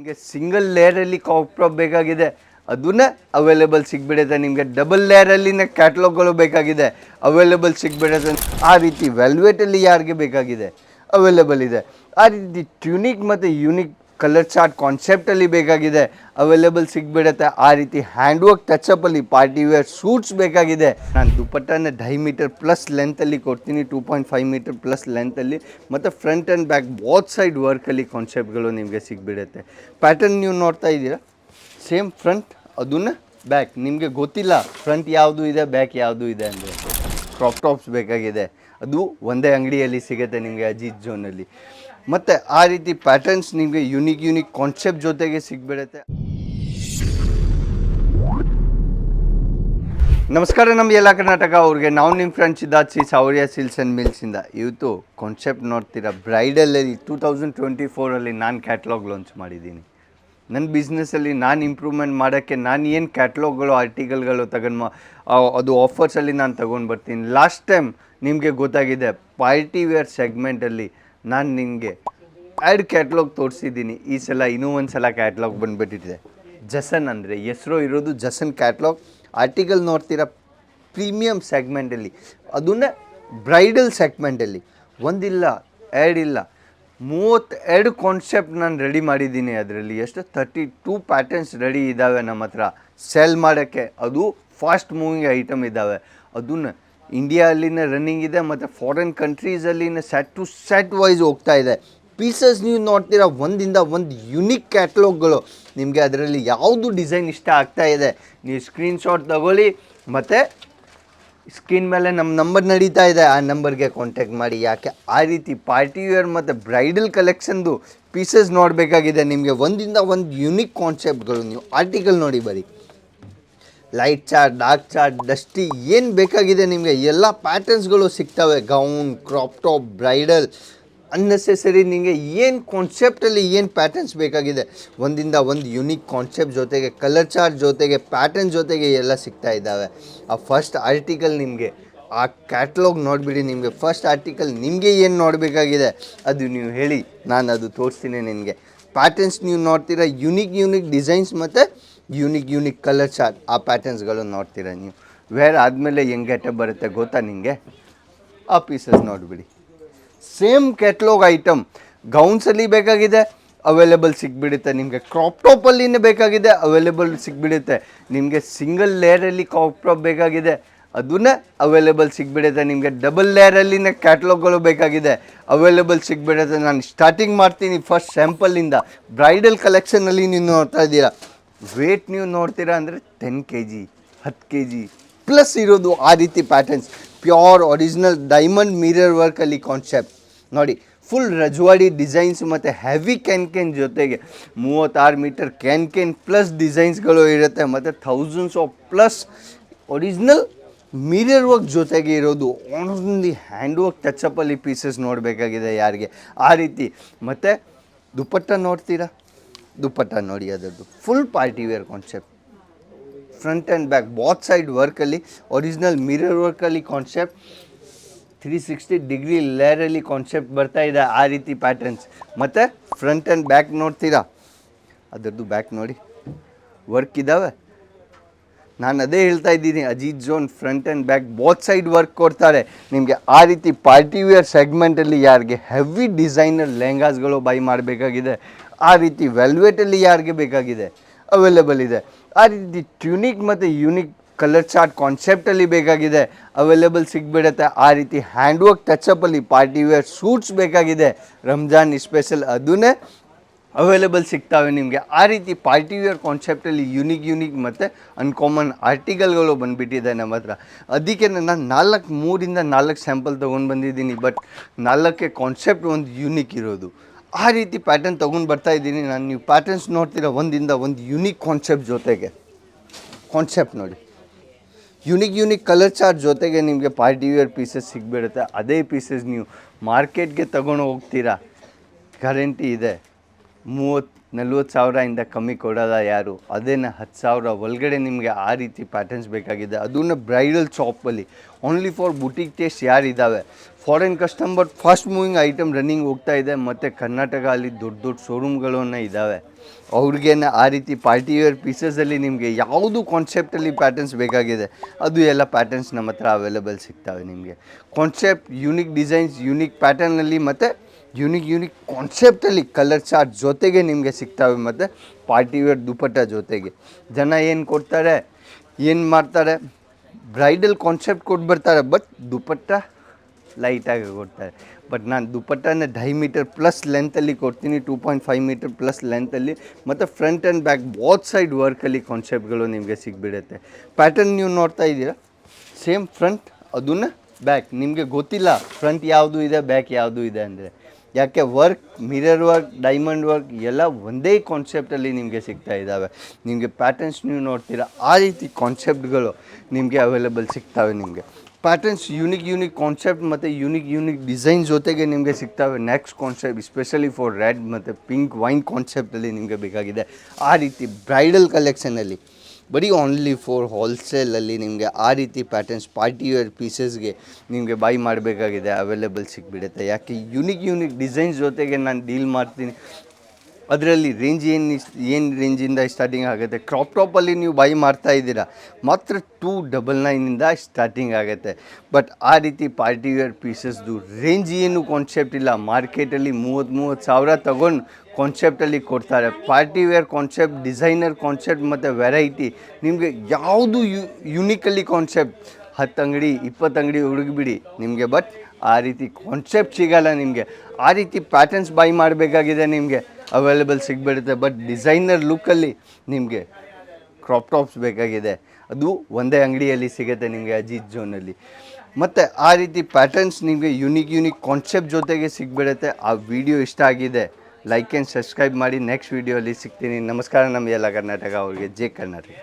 ನಿಮಗೆ ಸಿಂಗಲ್ ಲೇಯರಲ್ಲಿ ಕಾಪ್ಟಾಪ್ ಬೇಕಾಗಿದೆ. ಅದನ್ನ ಅವೈಲೇಬಲ್ ಸಿಗ್ಬಿಡುತ್ತೆ. ನಿಮಗೆ ಡಬಲ್ ಲೇಯರಲ್ಲಿನ ಕ್ಯಾಟ್ಲಾಗ್ಗಳು ಬೇಕಾಗಿದೆ. ಅವೈಲೇಬಲ್ ಸಿಗ್ಬಿಡುತ್ತೆ. ಆ ರೀತಿ ವೆಲ್ವೆಟಲ್ಲಿ ಯಾರಿಗೆ ಬೇಕಾಗಿದೆ? ಅವೈಲೇಬಲ್ ಇದೆ. ಆ ರೀತಿ ಟ್ಯೂನಿಕ್ ಮತ್ತು ಯೂನಿಕ್ ಕಲರ್ ಚಾರ್ಟ್ ಕಾನ್ಸೆಪ್ಟಲ್ಲಿ ಬೇಕಾಗಿದೆ ಅವೈಲೇಬಲ್ ಸಿಗ್ಬಿಡುತ್ತೆ. ಆ ರೀತಿ ಹ್ಯಾಂಡ್ ವರ್ಕ್ ಟಚಪ್ಪಲ್ಲಿ ಪಾರ್ಟಿ ವೇರ್ ಸೂಟ್ಸ್ ಬೇಕಾಗಿದೆ. ನಾನು ದುಪ್ಪಟ್ಟನ ಢೈ ಮೀಟರ್ ಪ್ಲಸ್ ಲೆಂತಲ್ಲಿ ಕೊಡ್ತೀನಿ two point five metre plus ಲೆಂತಲ್ಲಿ ಮತ್ತು front and back both side ವರ್ಕಲ್ಲಿ ಕಾನ್ಸೆಪ್ಟ್ಗಳು ನಿಮಗೆ ಸಿಗ್ಬಿಡುತ್ತೆ. ಪ್ಯಾಟರ್ನ್ ನೀವು ನೋಡ್ತಾ ಇದ್ದೀರಾ? ಸೇಮ್ ಫ್ರಂಟ್ ಅದನ್ನ ಬ್ಯಾಕ್ ನಿಮಗೆ ಗೊತ್ತಿಲ್ಲ ಫ್ರಂಟ್ ಯಾವುದು ಇದೆ ಬ್ಯಾಕ್ ಯಾವುದು ಇದೆ ಅಂದರೆ ಕ್ರಾಪ್ ಟಾಪ್ಸ್ ಬೇಕಾಗಿದೆ. ಅದು ಒಂದೇ ಅಂಗಡಿಯಲ್ಲಿ ಸಿಗುತ್ತೆ ನಿಮಗೆ ಅಜಿತ್ ಜೋನಲ್ಲಿ. ಮತ್ತು ಆ ರೀತಿ ಪ್ಯಾಟರ್ನ್ಸ್ ನಿಮಗೆ ಯುನಿಕ್ ಯುನಿಕ್ ಕಾನ್ಸೆಪ್ಟ್ ಜೊತೆಗೆ ಸಿಗ್ಬಿಡುತ್ತೆ. ನಮಸ್ಕಾರ ನಮ್ಮ ಎಲ್ಲ ಕರ್ನಾಟಕ. ಅವ್ರಿಗೆ ನಾವು ನಿಮ್ಮ friends Siddharth C Sawariya silks and ಮಿಲ್ಸಿಂದ ಇವತ್ತು ಕಾನ್ಸೆಪ್ಟ್ ನೋಡ್ತೀರಾ? ಬ್ರೈಡಲಲ್ಲಿ ಟೂ ತೌಸಂಡ್ ಟ್ವೆಂಟಿ ಫೋರಲ್ಲಿ ನಾನು ಕ್ಯಾಟ್ಲಾಗ್ ಲಾಂಚ್ ಮಾಡಿದ್ದೀನಿ. ನನ್ನ ಬಿಸ್ನೆಸ್ಸಲ್ಲಿ ನಾನು ಇಂಪ್ರೂವ್ಮೆಂಟ್ ಮಾಡೋಕ್ಕೆ ನಾನು ಏನು ಕ್ಯಾಟ್ಲಾಗ್ಗಳು ಆರ್ಟಿಕಲ್ಗಳು ತಗೊಂಡು ಅದು ಆಫರ್ಸಲ್ಲಿ ನಾನು ತಗೊಂಡು ಬರ್ತೀನಿ. ಲಾಸ್ಟ್ ಟೈಮ್ ನಿಮಗೆ ಗೊತ್ತಾಗಿದೆ ಪಾರ್ಟಿ ವೇರ್ ಸೆಗ್ಮೆಂಟಲ್ಲಿ ನಾನು ನಿಮಗೆ ಆ್ಯಡ್ ಕ್ಯಾಟ್ಲಾಗ್ ತೋರಿಸಿದ್ದೀನಿ. ಈ ಸಲ ಇನ್ನೂ ಒಂದು ಸಲ ಕ್ಯಾಟ್ಲಾಗ್ ಬಂದುಬಿಟ್ಟಿದೆ. ಜಸನ್ ಅಂದರೆ ಹೆಸರು ಇರೋದು ಜಸನ್ ಕ್ಯಾಟ್ಲಾಗ್ ಆರ್ಟಿಕಲ್ ನೋಡ್ತೀರಾ ಪ್ರೀಮಿಯಮ್ ಸೆಗ್ಮೆಂಟಲ್ಲಿ ಅದನ್ನೇ ಬ್ರೈಡಲ್ ಸೆಗ್ಮೆಂಟಲ್ಲಿ ಒಂದಿಲ್ಲ ಆ್ಯಡ್ ಇಲ್ಲ. ಮೂವತ್ತೆರಡು ಕಾನ್ಸೆಪ್ಟ್ ನಾನು ರೆಡಿ ಮಾಡಿದ್ದೀನಿ ಅದರಲ್ಲಿ. ಎಷ್ಟು? ತರ್ಟಿ ಟೂ ಪ್ಯಾಟರ್ನ್ಸ್ ರೆಡಿ ಇದ್ದಾವೆ ನಮ್ಮ ಹತ್ರ. ಸೆಲ್ ಮಾಡೋಕ್ಕೆ. ಅದು ಫಾಸ್ಟ್ ಮೂವಿಂಗ್ ಐಟಮ್ ಇದ್ದಾವೆ ಅದನ್ನ ಇಂಡಿಯಾಲಿನ ರನ್ನಿಂಗ್ ಇದೆ, ಮತ್ತು ಫಾರಿನ್ ಕಂಟ್ರೀಸಲ್ಲಿನ ಸೆಟ್ ಟು ಸೆಟ್ ವೈಸ್ ಹೋಗ್ತಾ ಇದೆ. ಪೀಸಸ್ ನೀವು ನೋಡ್ತೀರಾ? ಒಂದಿಂದ ಒಂದು ಯುನಿಕ್ ಕ್ಯಾಟ್ಲಾಗ್ಗಳು ನಿಮಗೆ ಅದರಲ್ಲಿ ಯಾವುದು ಡಿಸೈನ್ ಇಷ್ಟ ಆಗ್ತಾ ಇದೆ? ನೀವು ಸ್ಕ್ರೀನ್ಶಾಟ್ ತಗೊಳ್ಳಿ, ಮತ್ತು ಸ್ಕ್ರೀನ್ ಮೇಲೆ ನಮ್ಮ ನಂಬರ್ ನಡೀತಾ ಇದೆ. ಆ ನಂಬರ್ಗೆ ಕಾಂಟ್ಯಾಕ್ಟ್ ಮಾಡಿ. ಯಾಕೆ? ಆ ರೀತಿ ಪಾರ್ಟಿ ವೇರ್ ಮತ್ತು ಬ್ರೈಡಲ್ ಕಲೆಕ್ಷನ್ದು ಪೀಸಸ್ ನೋಡಬೇಕಾಗಿದೆ. ನಿಮಗೆ ಒಂದಿಂದ ಒಂದು ಯುನಿಕ್ ಕಾನ್ಸೆಪ್ಟ್ಗಳು ನೀವು ಆರ್ಟಿಕಲ್ ನೋಡಿ ಬರೀ. Light chart dark chart dusty ಏನು ಬೇಕಾಗಿದೆ ನಿಮಗೆ? ಎಲ್ಲ ಪ್ಯಾಟರ್ನ್ಸ್ಗಳು ಸಿಗ್ತವೆ. Gown crop top bridal accessory ನಿಮಗೆ ಏನು ಕಾನ್ಸೆಪ್ಟಲ್ಲಿ ಏನು ಪ್ಯಾಟರ್ನ್ಸ್ ಬೇಕಾಗಿದೆ? ಒಂದಿಂದ ಒಂದು ಯುನೀಕ್ ಕಾನ್ಸೆಪ್ಟ್ ಜೊತೆಗೆ ಕಲರ್ ಚಾರ್ಟ್ ಜೊತೆಗೆ ಪ್ಯಾಟರ್ನ್ ಜೊತೆಗೆ ಎಲ್ಲ ಸಿಗ್ತಾ ಇದ್ದಾವೆ. ಆ ಫಸ್ಟ್ ಆರ್ಟಿಕಲ್ ನಿಮಗೆ, ಆ ಕ್ಯಾಟ್ಲಾಗ್ ನೋಡಿಬಿಡಿ ನಿಮಗೆ. ಫಸ್ಟ್ ಆರ್ಟಿಕಲ್ ನಿಮಗೆ ಏನು ನೋಡಬೇಕಾಗಿದೆ? ಅದು ನೀವು ಹೇಳಿ ನಾನು ಅದು ತೋರಿಸ್ತೀನಿ ನಿಮಗೆ ಪ್ಯಾಟರ್ನ್ಸ್ ನೀವು ನೋಡ್ತೀರಾ? ಯುನೀಕ್ ಯುನೀಕ್ ಡಿಸೈನ್ಸ್ ಮತ್ತು ಯುನೀಕ್ ಯುನೀಕ್ ಕಲರ್ ಚಾರ್ಟ್ ಆ ಪ್ಯಾಟರ್ನ್ಸ್ಗಳು ನೋಡ್ತೀರಾ ನೀವು. ವೇರ್ ಆದಮೇಲೆ ಹೆಂಗೆ ಬರುತ್ತೆ ಗೊತ್ತಾ ನಿಮಗೆ ಆ ಪೀಸಸ್ ನೋಡಿಬಿಡಿ. ಸೇಮ್ ಕ್ಯಾಟ್ಲಾಗ್ ಐಟಮ್ ಗೌನ್ಸಲ್ಲಿ ಬೇಕಾಗಿದೆ ಅವೈಲೇಬಲ್ ಸಿಕ್ಬಿಡುತ್ತೆ ನಿಮಗೆ ಕ್ರಾಪ್ ಟಾಪಲ್ಲಿನೇ ಬೇಕಾಗಿದೆ ಅವೈಲೇಬಲ್ ಸಿಗ್ಬಿಡುತ್ತೆ. ನಿಮಗೆ ಸಿಂಗಲ್ ಲೇಯರಲ್ಲಿ ಕ್ರಾಪ್ ಟಾಪ್ ಬೇಕಾಗಿದೆ ಅದನ್ನೇ ಅವೈಲೇಬಲ್ ಸಿಗ್ಬಿಡುತ್ತೆ. ನಿಮಗೆ ಡಬಲ್ ಲೇಯರಲ್ಲಿನ ಕ್ಯಾಟ್ಲಾಗ್ಗಳು ಬೇಕಾಗಿದೆ ಅವೈಲೇಬಲ್ ಸಿಗ್ಬಿಡುತ್ತೆ. ನಾನು ಸ್ಟಾರ್ಟಿಂಗ್ ಮಾಡ್ತೀನಿ ಫಸ್ಟ್ ಸ್ಯಾಂಪಲಿಂದ ಬ್ರೈಡಲ್ ಕಲೆಕ್ಷನಲ್ಲಿ ನೀವು ನೋಡ್ತಾ ಇದ್ದೀರಾ. ವೇಟ್ ನೀವು ನೋಡ್ತೀರಾ ಅಂದರೆ ಟೆನ್ ಕೆ ಜಿ ಹತ್ತು ಕೆ ಜಿ ಪ್ಲಸ್ ಇರೋದು ಆ ರೀತಿ patterns pure original diamond mirror ವರ್ಕಲ್ಲಿ concept ನೋಡಿ ಫುಲ್ ರಜವಾಡಿ ಡಿಸೈನ್ಸ್ ಮತ್ತು ಹೆವಿ ಕ್ಯಾನ್ ಕ್ಯಾನ್ ಜೊತೆಗೆ ಮೂವತ್ತಾರು ಮೀಟರ್ ಕ್ಯಾನ್ ಕ್ಯಾನ್ ಪ್ಲಸ್ ಡಿಸೈನ್ಸ್ಗಳು ಇರುತ್ತೆ. ಮತ್ತು thousands of plus original mirror work ಜೊತೆಗೆ ಇರೋದು. ಓನ್ಲಿ ಹ್ಯಾಂಡ್ ವರ್ಕ್ ಟಚಪ್ಪಲ್ಲಿ ಪೀಸಸ್ ನೋಡಬೇಕಾಗಿದೆ ಯಾರಿಗೆ. ಆ ರೀತಿ. ಮತ್ತು ದುಪ್ಪಟ್ಟ ನೋಡ್ತೀರಾ? ದುಪ್ಪಟ್ಟ ನೋಡಿ ಅದರದ್ದು. Full party wear concept front and back both side ವರ್ಕಲ್ಲಿ original mirror ವರ್ಕಲ್ಲಿ ಕಾನ್ಸೆಪ್ಟ್ ತ್ರೀ ಸಿಕ್ಸ್ಟಿ ಡಿಗ್ರಿ ಲೇರಲ್ಲಿ ಕಾನ್ಸೆಪ್ಟ್ ಬರ್ತಾ ಇದೆ ಆ ರೀತಿ ಪ್ಯಾಟರ್ನ್ಸ್ ಮತ್ತು ಫ್ರಂಟ್ ಆ್ಯಂಡ್ ಬ್ಯಾಕ್ ನೋಡ್ತೀರಾ? ಅದರದ್ದು ಬ್ಯಾಕ್ ನೋಡಿ. ವರ್ಕ್ ಇದ್ದಾವೆ ನಾನು ಅದೇ ಹೇಳ್ತಾ ಇದ್ದೀನಿ, Ajit zone front and back both side work ಕೊಡ್ತಾರೆ. ನಿಮಗೆ ಆ ರೀತಿ ಪಾರ್ಟಿ ವೇರ್ ಸೆಗ್ಮೆಂಟಲ್ಲಿ ಯಾರಿಗೆ ಹೆವಿ ಡಿಸೈನರ್ ಲೆಹಂಗಾಸ್ಗಳು ಬೈ ಮಾಡಬೇಕಾಗಿದೆ, ಆ ರೀತಿ ವೆಲ್ವೆಟಲ್ಲಿ ಯಾರಿಗೆ ಬೇಕಾಗಿದೆ ಅವೈಲೇಬಲ್ ಇದೆ. ಆ ರೀತಿ ಟ್ಯೂನಿಕ್ ಮತ್ತು ಯೂನಿಕ್ ಕಲರ್ ಚಾರ್ಟ್ ಕಾನ್ಸೆಪ್ಟಲ್ಲಿ ಬೇಕಾಗಿದೆ. ಅವೈಲೇಬಲ್ ಸಿಗ್ಬಿಡುತ್ತೆ. ಆ ರೀತಿ ಹ್ಯಾಂಡ್ ವರ್ಕ್ ಟಚಪ್ಪಲ್ಲಿ ಪಾರ್ಟಿ ವೇರ್ ಸೂಟ್ಸ್ ಬೇಕಾಗಿದೆ. ರಂಜಾನ್ ಸ್ಪೆಷಲ್ ಅದನ್ನೇ ಅವೈಲೇಬಲ್ ಸಿಗ್ತಾವೆ ನಿಮಗೆ. ಆ ರೀತಿ ಪಾರ್ಟಿ ವೇರ್ ಕಾನ್ಸೆಪ್ಟಲ್ಲಿ ಯುನಿಕ್ ಯುನಿಕ್ ಮತ್ತು ಅನ್ಕಾಮನ್ ಆರ್ಟಿಕಲ್ಗಳು ಬಂದುಬಿಟ್ಟಿದೆ ನಮ್ಮ ಹತ್ರ. ಅದಕ್ಕೆ ನಾನು ನಾಲ್ಕು ಮೂರಿಂದ ನಾಲ್ಕು ಸ್ಯಾಂಪಲ್ ತೊಗೊಂಡು ಬಂದಿದ್ದೀನಿ ಬಟ್ ನಾಲ್ಕೇ ಕಾನ್ಸೆಪ್ಟ್ ಒಂದು ಯುನಿಕ್ ಇರೋದು. ಆ ರೀತಿ ಪ್ಯಾಟರ್ನ್ ತೊಗೊಂಡು ಬರ್ತಾ ಇದ್ದೀನಿ ನಾನು. ನೀವು ಪ್ಯಾಟರ್ನ್ಸ್ ನೋಡ್ತೀರ? ಒಂದಿಂದ ಒಂದು ಯುನಿಕ್ ಕಾನ್ಸೆಪ್ಟ್ ಜೊತೆಗೆ. ಕಾನ್ಸೆಪ್ಟ್ ನೋಡಿ. ಯುನಿಕ್ ಯುನಿಕ್ ಕಲರ್ ಚಾರ್ಟ್ ಜೊತೆಗೆ ನಿಮಗೆ ಪಾರ್ಟಿ ವೇರ್ ಪೀಸಸ್ ಸಿಗ್ಬಿಡುತ್ತೆ. ಅದೇ ಪೀಸಸ್ ನೀವು ಮಾರ್ಕೆಟ್ಗೆ ತಗೊಂಡು ಹೋಗ್ತೀರಾ? ಗ್ಯಾರಂಟಿ ಇದೆ. ಮೂವತ್ತು ನಲ್ವತ್ತು ಸಾವಿರದಿಂದ ಕಮ್ಮಿ ಕೊಡೋಲ್ಲ ಯಾರು? ಅದೇನ ಹತ್ತು ಸಾವಿರ ಒಳಗಡೆ ನಿಮಗೆ ಆ ರೀತಿ ಪ್ಯಾಟರ್ನ್ಸ್ ಬೇಕಾಗಿದೆ. ಅದನ್ನ ಬ್ರೈಡಲ್ ಶಾಪಲ್ಲಿ only for boutique taste ಯಾರಿದ್ದಾವೆ foreign customer fast moving item running ಹೋಗ್ತಾ ಇದೆ. ಮತ್ತು ಕರ್ನಾಟಕ ಅಲ್ಲಿ ದೊಡ್ಡ ದೊಡ್ಡ ಶೋರೂಮ್ಗಳನ್ನು ಇದ್ದಾವೆ ಅವ್ರಿಗೇನ ಆ ರೀತಿ ಪಾರ್ಟಿ ವೇರ್ ಪೀಸಸಲ್ಲಿ ನಿಮಗೆ ಯಾವುದು ಕಾನ್ಸೆಪ್ಟಲ್ಲಿ ಪ್ಯಾಟರ್ನ್ಸ್ ಬೇಕಾಗಿದೆ, ಅದು ಎಲ್ಲ ಪ್ಯಾಟರ್ನ್ಸ್ ನಮ್ಮ ಹತ್ರ ಅವೈಲೇಬಲ್ ಸಿಗ್ತವೆ ನಿಮಗೆ. ಕಾನ್ಸೆಪ್ಟ್ ಯುನಿಕ್ ಡಿಸೈನ್ಸ್ ಯುನಿಕ್ ಪ್ಯಾಟರ್ನಲ್ಲಿ ಮತ್ತು ಯೂನಿಕ್ ಯೂನಿಕ್ ಕಾನ್ಸೆಪ್ಟಲ್ಲಿ ಕಲರ್ ಚಾರ್ಟ್ ಜೊತೆಗೆ ನಿಮಗೆ ಸಿಗ್ತವೆ ಮತ್ತು ಪಾರ್ಟಿ ವೇರ್ ದುಪಟ್ಟ ಜೊತೆಗೆ. ಜನ ಏನು ಕೊಡ್ತಾರೆ, ಏನು ಮಾಡ್ತಾರೆ ಬ್ರೈಡಲ್ ಕಾನ್ಸೆಪ್ಟ್ ಕೊಟ್ಟು ಬರ್ತಾರೆ ಬಟ್ ದುಪಟ್ಟ ಲೈಟಾಗಿ ಕೊಡ್ತಾರೆ. ಬಟ್ ನಾನು ದುಪಟ್ಟನ ಢೈ ಮೀಟರ್ ಪ್ಲಸ್ ಲೆಂತಲ್ಲಿ ಕೊಡ್ತೀನಿ two point five metre plus ಲೆಂತಲ್ಲಿ ಮತ್ತು front and back both side ವರ್ಕಲ್ಲಿ ಕಾನ್ಸೆಪ್ಟ್ಗಳು ನಿಮಗೆ ಸಿಗ್ಬಿಡುತ್ತೆ. ಪ್ಯಾಟರ್ನ್ ನೀವು ನೋಡ್ತಾ ಇದ್ದೀರಾ? ಸೇಮ್ ಫ್ರಂಟ್ ಅದನ್ನ ಬ್ಯಾಕ್ ನಿಮಗೆ ಗೊತ್ತಿಲ್ಲ ಫ್ರಂಟ್ ಯಾವುದು ಇದೆ ಬ್ಯಾಕ್ ಯಾವುದು ಇದೆ ಅಂದರೆ. ಯಾಕೆ work, mirror work, diamond work, ಎಲ್ಲ ಒಂದೇ ಕಾನ್ಸೆಪ್ಟಲ್ಲಿ ನಿಮಗೆ ಸಿಗ್ತಾ ಇದ್ದಾವೆ ನಿಮಗೆ ಪ್ಯಾಟರ್ನ್ಸ್ ನೀವು ನೋಡ್ತೀರಾ, ಆ ರೀತಿ ಕಾನ್ಸೆಪ್ಟ್ಗಳು ನಿಮಗೆ ಅವೈಲೇಬಲ್ ಸಿಗ್ತವೆ ನಿಮಗೆ. ಪ್ಯಾಟರ್ನ್ಸ್ ಯೂನಿಕ್ ಯುನಿಕ್ ಕಾನ್ಸೆಪ್ಟ್ ಮತ್ತು ಯುನಿಕ್ ಯುನಿಕ್ ಡಿಸೈನ್ ಜೊತೆಗೆ ನಿಮಗೆ ಸಿಗ್ತವೆ. Next concept specially for red ಮತ್ತು ಪಿಂಕ್ ವೈನ್ ಕಾನ್ಸೆಪ್ಟಲ್ಲಿ ನಿಮಗೆ ಬೇಕಾಗಿದೆ. ಆ ರೀತಿ ಬ್ರೈಡಲ್ ಕಲೆಕ್ಷನಲ್ಲಿ ಬರೀ ಓನ್ಲಿ ಫೋರ್ ಹೋಲ್ಸೇಲಲ್ಲಿ ನಿಮಗೆ ಆ ರೀತಿ ಪ್ಯಾಟರ್ನ್ಸ್ ಪಾರ್ಟಿ ವೇರ್ ಪೀಸಸ್ಗೆ ನಿಮಗೆ ಬೈ ಮಾಡಬೇಕಾಗಿದೆ ಅವೈಲೇಬಲ್ ಸಿಕ್ಬಿಡುತ್ತೆ. ಯಾಕೆ ಯುನಿಕ್ ಯುನಿಕ್ ಡಿಸೈನ್ಸ್ ಜೊತೆಗೆ ನಾನು ಡೀಲ್ ಮಾಡ್ತೀನಿ. ಅದರಲ್ಲಿ ರೇಂಜ್ ಏನು ಏನು ರೇಂಜಿಂದ ಸ್ಟಾರ್ಟಿಂಗ್ ಆಗುತ್ತೆ? ಕ್ರಾಪ್ ಟಾಪಲ್ಲಿ ನೀವು ಬೈ ಮಾಡ್ತಾ ಇದ್ದೀರಾ, ಮಾತ್ರ ಟೂ ಡಬಲ್ ನೈನಿಂದ ಸ್ಟಾರ್ಟಿಂಗ್ ಆಗುತ್ತೆ. ಬಟ್ ಆ ರೀತಿ ಪಾರ್ಟಿ ವೇರ್ ಪೀಸಸ್ದು ರೇಂಜ್ ಏನು ಕಾನ್ಸೆಪ್ಟ್ ಇಲ್ಲ. ಮಾರ್ಕೆಟಲ್ಲಿ ಮೂವತ್ತು ಮೂವತ್ತು ಸಾವಿರ ತಗೊಂಡು ಕಾನ್ಸೆಪ್ಟಲ್ಲಿ ಕೊಡ್ತಾರೆ. Party wear concept designer concept ಮತ್ತು ವೆರೈಟಿ ನಿಮಗೆ ಯಾವುದು ಯು ಯುನಿಕಲ್ಲಿ ಕಾನ್ಸೆಪ್ಟ್ ಹತ್ತು ಅಂಗಡಿ, ಇಪ್ಪತ್ತು ಅಂಗಡಿ ಹುಡುಗಿಬಿಡಿ ನಿಮಗೆ. ಬಟ್ ಆ ರೀತಿ ಕಾನ್ಸೆಪ್ಟ್ ಸಿಗಲ್ಲ ನಿಮಗೆ. ಆ ರೀತಿ ಪ್ಯಾಟರ್ನ್ಸ್ ಬೈ ಮಾಡಬೇಕಾಗಿದೆ ನಿಮಗೆ. ಅವೈಲೇಬಲ್ ಸಿಗ್ಬಿಡುತ್ತೆ. ಬಟ್ ಡಿಸೈನರ್ ಲುಕ್ಕಲ್ಲಿ ನಿಮಗೆ ಕ್ರಾಪ್ ಟಾಪ್ಸ್ ಬೇಕಾಗಿದೆ. ಅದು ಒಂದೇ ಅಂಗಡಿಯಲ್ಲಿ ಸಿಗುತ್ತೆ ನಿಮಗೆ ಅಜಿತ್ ಜೋನಲ್ಲಿ ಮತ್ತು ಆ ರೀತಿ ಪ್ಯಾಟರ್ನ್ಸ್ ನಿಮಗೆ ಯುನಿಕ್ ಯುನಿಕ್ ಕಾನ್ಸೆಪ್ಟ್ ಜೊತೆಗೆ ಸಿಗ್ಬಿಡುತ್ತೆ. ಆ ವಿಡಿಯೋ ಇಷ್ಟ ಆಗಿದೆ ಲೈಕ್ ಆ್ಯಂಡ್ ಸಬ್ಸ್ಕ್ರೈಬ್ ಮಾಡಿ. ನೆಕ್ಸ್ಟ್ ವೀಡಿಯೋಲಿ ಸಿಗ್ತೀನಿ. ನಮಸ್ಕಾರ ನಮ್ಮ ಎಲ್ಲ ಕರ್ನಾಟಕ ಅವರಿಗೆ. ಜೆ ಕರ್ನಾಟಕ.